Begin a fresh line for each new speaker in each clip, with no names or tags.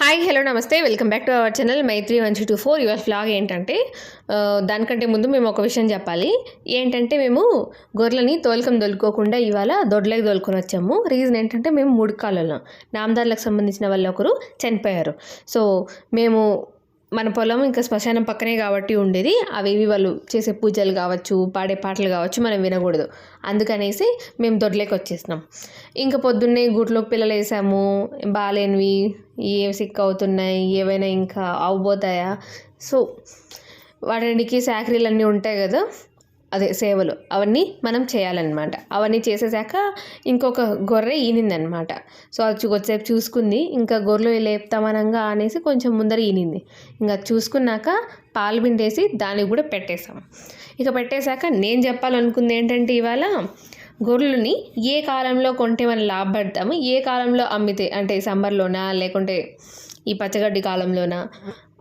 Hi hello నమస్తే. Welcome back to our channel Maitri one two four your flag ఏంటంటే దానికంటే ముందు మేము ఒక విషయం చెప్పాలి. ఏంటంటే మేము గొర్రెలని తోలకం దొలుకోకుండా ఇవాళ దొడ్లకి దొలుకొని వచ్చాము. రీజన్ ఏంటంటే మేము ముడుకాలలో నామదార్లకు నామదారులకు సంబంధించిన వాళ్ళు ఒకరు చనిపోయారు. సో మేము మన పొలం ఇంకా శ్మశానం పక్కనే కాబట్టి ఉండేది. అవేవి వాళ్ళు చేసే పూజలు కావచ్చు పాడే పాటలు కావచ్చు మనం వినకూడదు. అందుకనేసి మేము దొడ్లోకి వచ్చేసినాం. ఇంకా పొద్దున్నే గూట్లోకి పిల్లలు వేసాము. బాగాలేనివి ఏవి సిక్ అవుతున్నాయి ఏవైనా ఇంకా అవబోతాయా సో వాటికి శాఖరీలు అన్నీ ఉంటాయి కదా. అదే సేవలు అవన్నీ మనం చేయాలన్నమాట. అవన్నీ చేసేసాక ఇంకొక గొర్రె ఈనిందనమాట సో అది కొద్దిసేపు చూసుకుంది. ఇంకా గొర్రెలు లేపుతామనంగా అనేసి కొంచెం ముందర ఈనింది. ఇంకా చూసుకున్నాక పాలు పిండేసి దానికి కూడా పెట్టేసాం ఇక పెట్టేశాక నేను చెప్పాలనుకుంది ఏంటంటే ఇవాళ గొర్రెలని ఏ కాలంలో కొంటే మనం లాభపడతాము ఏ కాలంలో అమ్మితే అంటే సమ్మర్లోనా లేకుంటే ఈ పచ్చగడ్డి కాలంలోనా?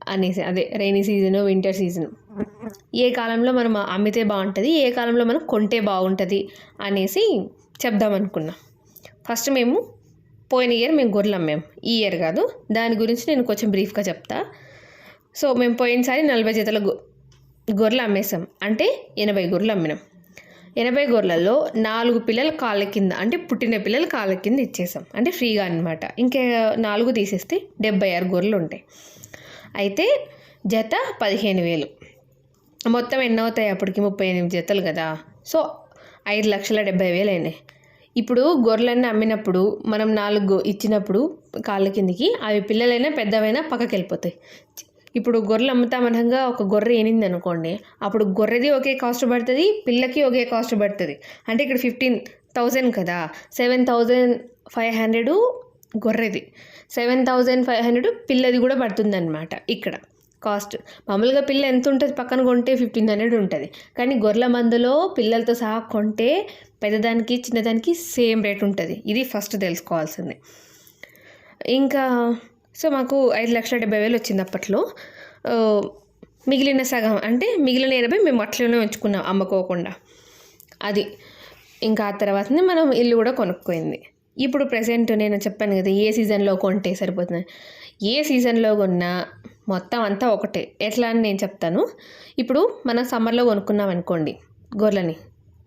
అనేసి అదే రైనీ సీజను వింటర్ సీజన్. ఏ కాలంలో మనం అమ్మితే బాగుంటుంది ఏ కాలంలో మనం కొంటే బాగుంటుంది అనేసి చెప్దాం అనుకున్నా. ఫస్ట్ మేము పోయిన ఇయర్ మేము గొర్రెలు అమ్మాం. ఈ ఇయర్ కాదు దాని గురించి నేను కొంచెం బ్రీఫ్గా చెప్తా. సో మేము పోయినసారి నలభై జతల గొర్రెలు అమ్మేసాం. అంటే ఎనభై గొర్రెలు అమ్మినాం. ఎనభై గొర్రెలలో నాలుగు పిల్లలు కాళ్ళ కింద అంటే పుట్టిన పిల్లలు కాళ్ళ కింద ఇచ్చేసాం. అంటే ఫ్రీగా అనమాట ఇంకా నాలుగు తీసేస్తే డెబ్బై ఆరు గొర్రెలు ఉంటాయి. అయితే జత పదిహేను వేలు. మొత్తం ఎన్ని అవుతాయి అప్పటికి? ముప్పై ఎనిమిది జతలు కదా. సో ఐదు లక్షల డెబ్బై వేలు అయినాయి. ఇప్పుడు గొర్రెలన్నీ అమ్మినప్పుడు మనం నాలుగు ఇచ్చినప్పుడు కాళ్ళ కిందికి అవి పిల్లలైనా పెద్దవైనా పక్కకి వెళ్ళిపోతాయి. ఇప్పుడు గొర్రెలు అమ్ముతామనంగా ఒక గొర్రె ఏనింది అనుకోండి అప్పుడు గొర్రెది ఒకే కాస్ట్ పడుతుంది పిల్లకి ఒకే కాస్ట్ పడుతుంది. అంటే ఇక్కడ ఫిఫ్టీన్ థౌజండ్ కదా. సెవెన్ థౌజండ్ ఫైవ్ హండ్రెడ్ గొర్రెది. సెవెన్ థౌజండ్ ఫైవ్ హండ్రెడ్ పిల్లది కూడా పడుతుందన్నమాట ఇక్కడ కాస్ట్. మామూలుగా పిల్ల ఎంత ఉంటుంది? పక్కన కొంటే ఫిఫ్టీన్ హండ్రెడ్ ఉంటుంది. కానీ గొర్రెల మందులో పిల్లలతో సహా కొంటే పెద్దదానికి చిన్నదానికి సేమ్ రేట్ ఉంటుంది. ఇది ఫస్ట్ తెలుసుకోవాల్సింది. ఇంకా సో మాకు ఐదు లక్షల డెబ్బై వేలు వచ్చింది అప్పట్లో. మిగిలిన సగం అంటే మిగిలిన ఎనభై మేము అట్లనే ఉంచుకున్నాం అమ్ముకోకుండా. అది. ఇంకా ఆ తర్వాతనే మనం ఇల్లు కూడా కొనుక్కోయింది ఇప్పుడు ప్రజెంట్ నేను చెప్పాను కదా ఏ సీజన్లో కొంటే సరిపోతుంది ఏ సీజన్లో కొన్నా మొత్తం అంతా ఒకటే. ఎట్లా అని నేను చెప్తాను. ఇప్పుడు మనం సమ్మర్లో కొనుక్కున్నాం అనుకోండి గొర్రెలని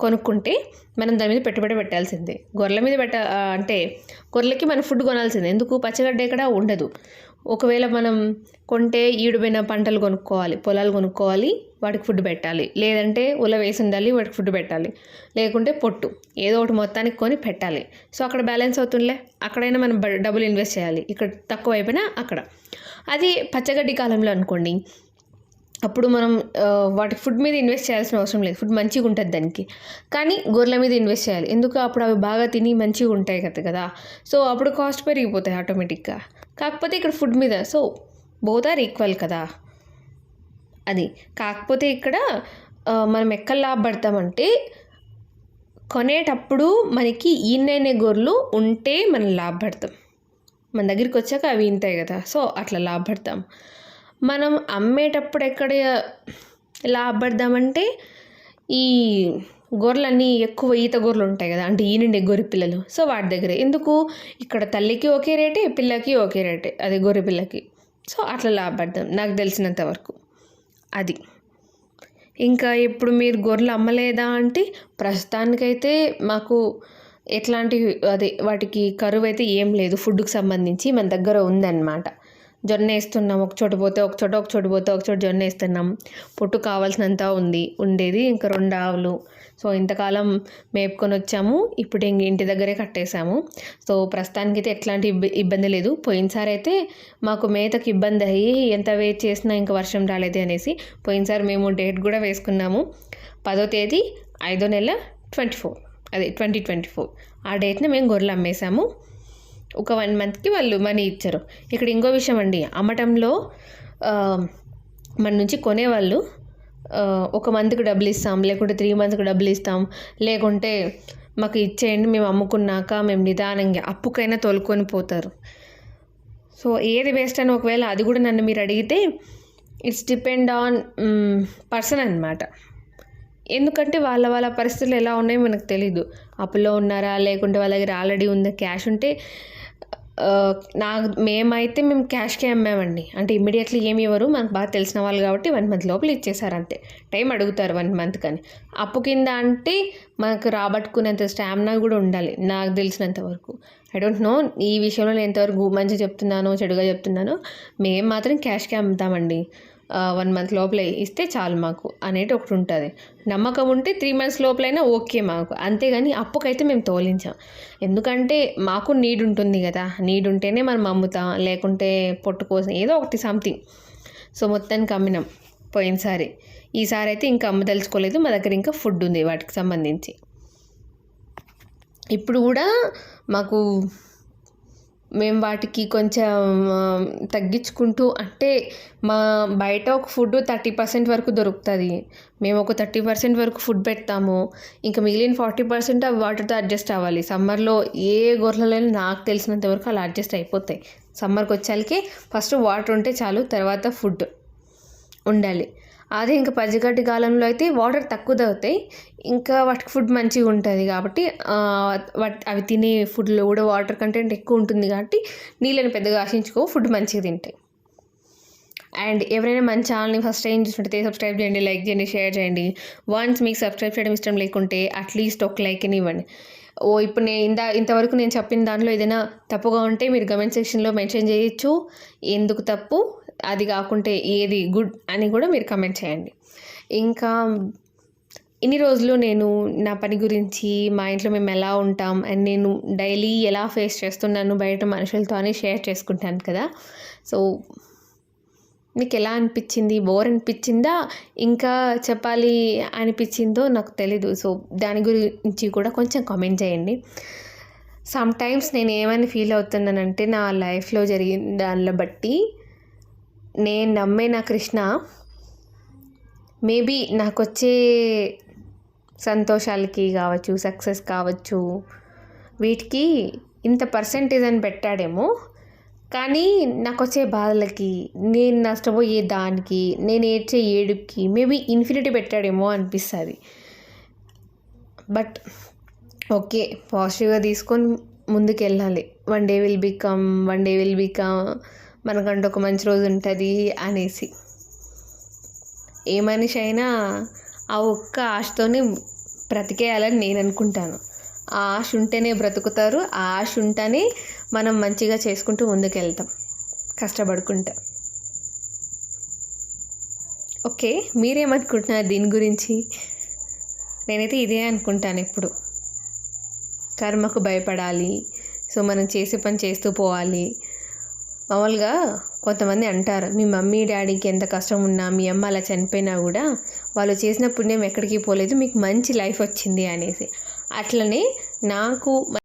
కొనుక్కుంటే మనం దాని మీద పెట్టుబడి పెట్టాల్సిందే. గొర్రెల మీద పెట్ట అంటే గొర్రెలకి మనం ఫుడ్ కొనాల్సిందే. ఎందుకు? పచ్చగడ్డ ఇక్కడ ఉండదు. ఒకవేళ మనం కొంటే ఈడుపోయిన పంటలు కొనుక్కోవాలి పొలాలు కొనుక్కోవాలి వాటికి ఫుడ్ పెట్టాలి. లేదంటే ఉల వేసి ఉండాలి వాటికి ఫుడ్ పెట్టాలి. లేకుంటే పొట్టు ఏదో ఒకటి మొత్తానికి కొని పెట్టాలి. సో అక్కడ బ్యాలెన్స్ అవుతుందిలే. అక్కడైనా మనం డబ్బులు ఇన్వెస్ట్ చేయాలి. ఇక్కడ తక్కువ అయిపోయినా అక్కడ. అది పచ్చగడ్డి కాలంలో అనుకోండి. అప్పుడు మనం వాటి వాటికి ఫుడ్ మీద ఇన్వెస్ట్ చేయాల్సిన అవసరం లేదు. ఫుడ్ మంచిగా ఉంటుంది దానికి. కానీ గొర్రెల మీద ఇన్వెస్ట్ చేయాలి. ఎందుకు? అప్పుడు అవి బాగా తిని మంచిగా ఉంటాయి కదా కదా. సో అప్పుడు కాస్ట్ పెరిగిపోతాయి ఆటోమేటిక్గా. కాకపోతే ఇక్కడ ఫుడ్ మీద సో బోత్ ఆర్ ఈక్వల్ కదా. అది. కాకపోతే ఇక్కడ మనం ఎక్కడ లాభపడతామంటే కొనేటప్పుడు మనకి ఈనైన గొర్రెలు ఉంటే మనం లాభపడతాం మన దగ్గరికి వచ్చాక అవి ఇంతాయి కదా సో అట్లా లాభపడతాం మనం అమ్మేటప్పుడు ఎక్కడ లాభపడదామంటే ఈ గొర్రెలన్నీ ఎక్కువ ఈత గొర్రెలు ఉంటాయి కదా అంటే ఈనుండే గొర్రె పిల్లలు. సో వాటి దగ్గరే. ఎందుకు? ఇక్కడ తల్లికి ఒకే రేటే పిల్లకి ఒకే రేటే. అది గొర్రె పిల్లకి. సో అట్లా లాభపడతాం నాకు తెలిసినంత వరకు. అది. ఇంకా ఇప్పుడు మీరు గొర్రెలు అమ్మలేదా అంటే ప్రస్తుతానికైతే మాకు ఎట్లాంటి అదే వాటికి కరువు అయితే ఏం లేదు. ఫుడ్కి సంబంధించి మన దగ్గర ఉందన్నమాట. జొన్న వేస్తున్నాం. ఒక చోటు పోతే ఒక చోట ఒక చోటు పోతే ఒక చోట జొన్న వేస్తున్నాం. పొట్టు కావాల్సినంత ఉంది. ఉండేది ఇంకా రెండు ఆవులు. సో ఇంతకాలం మేపుకొని వచ్చాము. ఇప్పుడు ఇంక ఇంటి దగ్గరే కట్టేశాము. సో ప్రస్తుతానికైతే ఎట్లాంటి ఇబ్బ ఇబ్బంది లేదు. పోయినసారి అయితే మాకు మేతకు ఇబ్బంది అయ్యి ఎంత వెయిట్ చేసినా ఇంకా వర్షం రాలేదు అనేసి పోయినసారి మేము డేట్ కూడా వేసుకున్నాము. పదో తేదీ ఐదో నెల ట్వంటీ ఫోర్. అదే ట్వంటీ ట్వంటీ ఫోర్. ఆ డేట్ని మేము గొర్రెలు అమ్మేశాము. ఒక వన్ మంత్కి వాళ్ళు మనీ ఇచ్చారు. ఇక్కడ ఇంకో విషయం అండి. అమ్మటంలో మన నుంచి కొనేవాళ్ళు ఒక మంత్కి డబ్బులు ఇస్తాం లేకుంటే త్రీ మంత్కి డబ్బులు ఇస్తాం లేకుంటే మాకు ఇచ్చేయండి మేము అమ్ముకున్నాక మేము నిదానంగా అప్పుకైనా తోలుకొని పోతారు. సో ఏది బెస్ట్ అని ఒకవేళ అది కూడా నన్ను మీరు అడిగితే ఇట్స్ డిపెండ్ ఆన్ పర్సన్ అనమాట ఎందుకంటే వాళ్ళ వాళ్ళ పరిస్థితులు ఎలా ఉన్నాయో మనకు తెలీదు. అప్పులో ఉన్నారా లేకుంటే వాళ్ళ దగ్గర ఆల్రెడీ ఉందా క్యాష్ ఉంటే నాకు మేమైతే మేము క్యాష్కే అమ్మామండి. అంటే ఇమ్మీడియట్లీ ఏమి ఇవ్వరు. మనకు బాగా తెలిసిన వాళ్ళు కాబట్టి వన్ మంత్ లోపల ఇచ్చేసారు అంతే. టైం అడుగుతారు వన్ మంత్ కానీ. అప్పు కింద అంటే మనకు రాబట్టుకునేంత స్టామినా కూడా ఉండాలి నాకు తెలిసినంత వరకు. ఐ డోంట్ నో ఈ విషయంలో నేను ఎంతవరకు మంచిగా చెప్తున్నానో చెడుగా చెప్తున్నానో మేము మాత్రం క్యాష్కే అమ్ముతామండి. వన్ మంత్ లోపల ఇస్తే చాలు మాకు అనేది ఒకటి ఉంటుంది. నమ్మకం ఉంటే త్రీ మంత్స్ లోపలైనా ఓకే మాకు. అంతేగాని అప్పుకైతే మేము తోలించాం. ఎందుకంటే మాకు నీడ్ ఉంటుంది కదా. నీడ్ ఉంటేనే మనం అమ్ముతాం. లేకుంటే పొట్టు కోసం ఏదో ఒకటి సంథింగ్ సో మొత్తానికి అమ్మినాం పోయినసారి. ఈసారి అయితే ఇంకా అమ్మదలుచుకోలేదు. మా దగ్గర ఇంకా ఫుడ్ ఉంది వాటికి సంబంధించి. ఇప్పుడు కూడా మాకు మేము వాటికి కొంచెం తగ్గించుకుంటూ అంటే మా బయట ఒక ఫుడ్ థర్టీ పర్సెంట్ వరకు దొరుకుతుంది. మేము ఒక థర్టీ పర్సెంట్ వరకు ఫుడ్ పెడతాము. ఇంకా మిగిలిన ఫార్టీ పర్సెంట్ అవి వాటర్తో అడ్జస్ట్ అవ్వాలి. సమ్మర్లో ఏ గొర్రెలైనా నాకు తెలిసినంత వరకు అలా అడ్జస్ట్ అయిపోతాయి. సమ్మర్కి వచ్చేసరికి ఫస్ట్ వాటర్ ఉంటే చాలు తర్వాత ఫుడ్ ఉండాలి. అదే ఇంకా పచ్చిగడ్డి కాలంలో అయితే వాటర్ తక్కువ తాగుతాయి ఇంకా వాటికి ఫుడ్ మంచిగా ఉంటుంది కాబట్టి వాటి అవి తినే ఫుడ్లో కూడా వాటర్ కంటెంట్ ఎక్కువ ఉంటుంది కాబట్టి నీళ్ళని పెద్దగా ఆశించుకో ఫుడ్ మంచిగా తింటాయి. అండ్ ఎవరైనా మన ఛానల్ని ఫస్ట్ టైం చూసినట్టయితే సబ్స్క్రైబ్ చేయండి లైక్ చేయండి షేర్ చేయండి. వన్స్ మీకు సబ్స్క్రైబ్ చేయడం ఇష్టం లేకుంటే అట్లీస్ట్ ఒక లైక్ని ఇవ్వండి. ఓ ఇప్పుడు నేను ఇందా ఇంతవరకు నేను చెప్పిన దాంట్లో ఏదైనా తప్పుగా ఉంటే మీరు కమెంట్ సెక్షన్లో మెన్షన్ చేయొచ్చు. ఎందుకు తప్పు? అది కాకుంటే ఏది గుడ్ అని కూడా మీరు కమెంట్ చేయండి. ఇంకా ఇన్ని రోజులు నేను నా పని గురించి మా ఇంట్లో మేము ఎలా ఉంటాం అండ్ నేను డైలీ ఎలా ఫేస్ చేస్తున్నాను బయట మనుషులతో అని షేర్ చేసుకుంటాను కదా. సో మీకు ఎలా అనిపించింది? బోర్ అనిపించిందా? ఇంకా చెప్పాలి అనిపించిందో నాకు తెలీదు. సో దాని గురించి కూడా కొంచెం కామెంట్ చేయండి. సమ్ టైమ్స్ నేను ఏమని ఫీల్ అవుతున్నానంటే నా లైఫ్లో జరిగిన దానిలో బట్టి నేను నమ్మే నా కృష్ణ మేబీ నాకు వచ్చే సంతోషాలకి కావచ్చు సక్సెస్ కావచ్చు వీటికి ఇంత పర్సెంటేజ్ అని పెట్టాడేమో. కానీ నాకు వచ్చే బాధలకి నేను నష్టపోయే దానికి నేను ఏడ్చే ఏడుపుకి మేబీ ఇన్ఫినిటీ పెట్టాడేమో అనిపిస్తుంది. బట్ ఓకే పాజిటివ్గా తీసుకొని ముందుకు వెళ్ళాలి one day will become one day will become మనకంటూ ఒక మంచి రోజు ఉంటుంది అనేసి. ఏ మనిషి అయినా ఆ ఒక్క ఆశతోనే బ్రతికేయాలని నేను అనుకుంటాను. ఆ ఆశ ఉంటేనే బ్రతుకుతారు ఆ ఆశ ఉంటేనే మనం మంచిగా చేసుకుంటూ ముందుకెళ్తాం కష్టపడుకుంటా. ఓకే మీరేమనుకుంటున్నారు దీని గురించి? నేనైతే ఇదే అనుకుంటాను ఎప్పుడు. కర్మకు భయపడాలి సో మనం చేసే పని చేస్తూ పోవాలి మామూలుగా కొంతమంది అంటారు మీ మమ్మీ డాడీకి ఎంత కష్టం ఉన్నా మీ అమ్మ అలా చనిపోయినా కూడా వాళ్ళు చేసిన పుణ్యం ఎక్కడికి పోలేదు మీకు మంచి లైఫ్ వచ్చింది అనేసి. అట్లనే నాకు